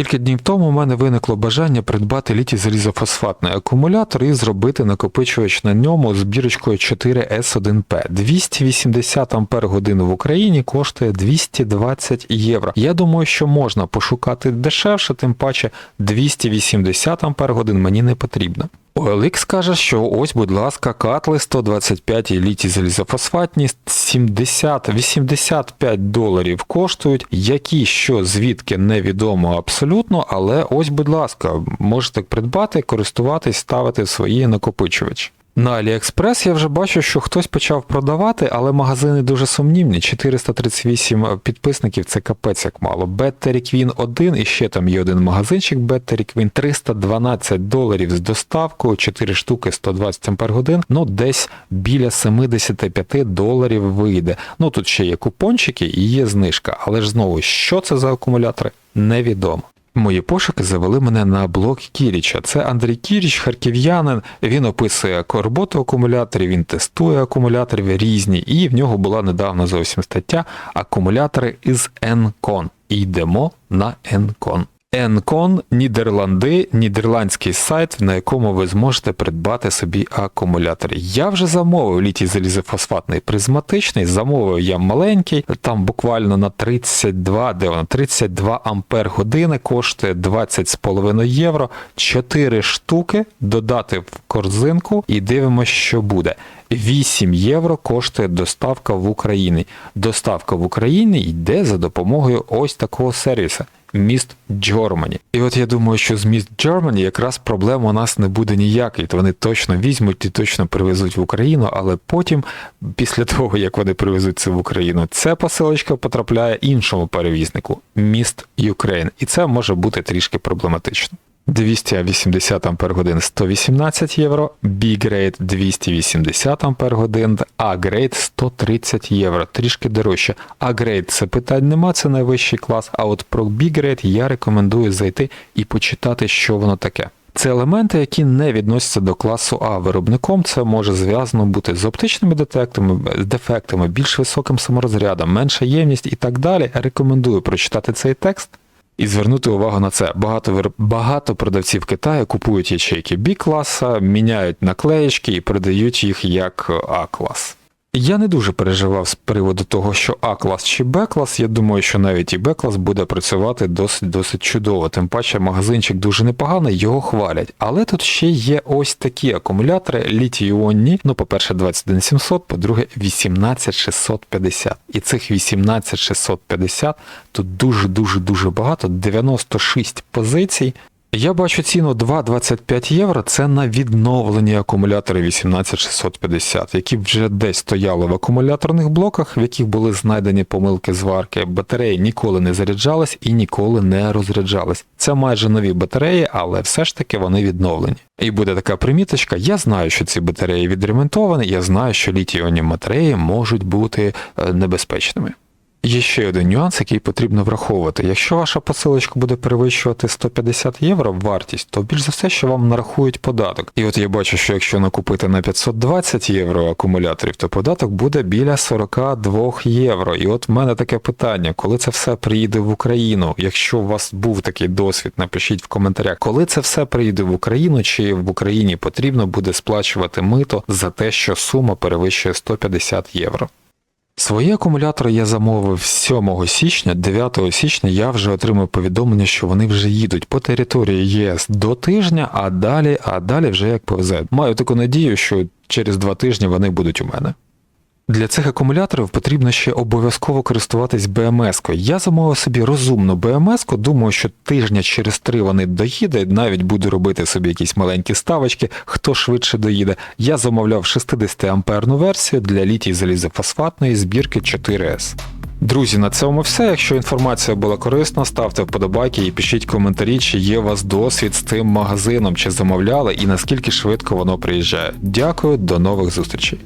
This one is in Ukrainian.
Кілька днів тому у мене виникло бажання придбати літій залізофосфатний акумулятор і зробити накопичувач на ньому з бірочкою 4S1P. 280 Ампер годин в Україні коштує 220 євро. Я думаю, що можна пошукати дешевше, тим паче 280 Ампер годин мені не потрібно. OLX каже, що ось, будь ласка, катли 125 і літій залізофосфатні 70-85 доларів коштують, які що звідки невідомо абсолютно, але ось, будь ласка, можете придбати, користуватись, ставити свої накопичувачі. На AliExpress я вже бачу, що хтось почав продавати, але магазини дуже сумнівні. 438 підписників це капець як мало. Battery Queen 1 і ще там є один магазинчик Battery Queen 312 доларів з доставкою, 4 штуки 120 ампер годин. Ну десь біля 75 доларів вийде. Ну тут ще є купончики і є знижка, але ж знову, що це за акумулятори, невідомо. Мої пошуки завели мене на блог Кіріча. Це Андрій Кіріч, харків'янин. Він описує роботу акумуляторів, він тестує акумулятори різні, і в нього була недавно зовсім стаття акумулятори із Encon. І йдемо на Encon. Encon – Нідерланди, нідерландський сайт, на якому ви зможете придбати собі акумулятори. Я вже замовив літій залізофосфатний призматичний, замовив я маленький, там буквально на 32, де воно, 32 ампер години коштує 20,5 євро, 4 штуки додати в корзинку і дивимося, що буде. 8 євро коштує доставка в Україні. Доставка в Україні йде за допомогою ось такого сервіса. Міст Джормані. І от я думаю, що з міст Джормані якраз проблем у нас не буде ніякої, то вони точно візьмуть і точно привезуть в Україну, але потім, після того, як вони привезуть це в Україну, ця посилочка потрапляє іншому перевізнику міст Юкрейн. І це може бути трішки проблематично. 280 Ампер годин 118 євро, B-Grade 280 Ампер годин, A-Grade 130 євро, трішки дорожче. A-Grade це питань нема, це найвищий клас, а от про B-Grade я рекомендую зайти і почитати, що воно таке. Це елементи, які не відносяться до класу А. Виробником це може зв'язано бути з оптичними детектами, дефектами, більш високим саморозрядом, менша ємність і так далі. Рекомендую прочитати цей текст. І звернути увагу на це. Багато багато продавців Китаю купують ячейки B-класа, міняють наклеєчки і продають їх як А-клас. Я не дуже переживав з приводу того, що А-клас чи Б-клас. Я думаю, що навіть і Б-клас буде працювати досить досить чудово. Тим паче магазинчик дуже непоганий, його хвалять. Але тут ще є ось такі акумулятори літій-іонні. Ну, по-перше, 21700, по-друге, 18650. І цих 18650 тут дуже-дуже дуже багато, 96 позицій. Я бачу ціну 2,25 євро. Це на відновлені акумулятори 18650, які вже десь стояли в акумуляторних блоках, в яких були знайдені помилки зварки. Батареї ніколи не заряджались і ніколи не розряджались. Це майже нові батареї, але все ж таки вони відновлені. І буде така приміточка. Я знаю, що ці батареї відремонтовані, я знаю, що літій-іонні батареї можуть бути е, небезпечними. Є ще один нюанс, який потрібно враховувати. Якщо ваша посилочка буде перевищувати 150 євро вартість, то більш за все, що вам нарахують податок. І от я бачу, що якщо накупити на 520 євро акумуляторів, то податок буде біля 42 євро. І от в мене таке питання, коли це все приїде в Україну? Якщо у вас був такий досвід, напишіть в коментарях, коли це все приїде в Україну, чи в Україні потрібно буде сплачувати мито за те, що сума перевищує 150 євро. Свої акумулятори я замовив 7 січня, 9 січня я вже отримав повідомлення, що вони вже їдуть по території ЄС до тижня, а далі, а далі вже як повезе. Маю таку надію, що через два тижні вони будуть у мене. Для цих акумуляторів потрібно ще обов'язково користуватись БМС-кою. Я замовив собі розумну БМС-ку, думаю, що тижня через три вони доїде, навіть буду робити собі якісь маленькі ставочки, хто швидше доїде. Я замовляв 60 амперну версію для літій залізофосфатної збірки 4С. Друзі, на цьому все. Якщо інформація була корисна, ставте вподобайки і пишіть коментарі, чи є у вас досвід з тим магазином, чи замовляли і наскільки швидко воно приїжджає. Дякую, до нових зустрічей.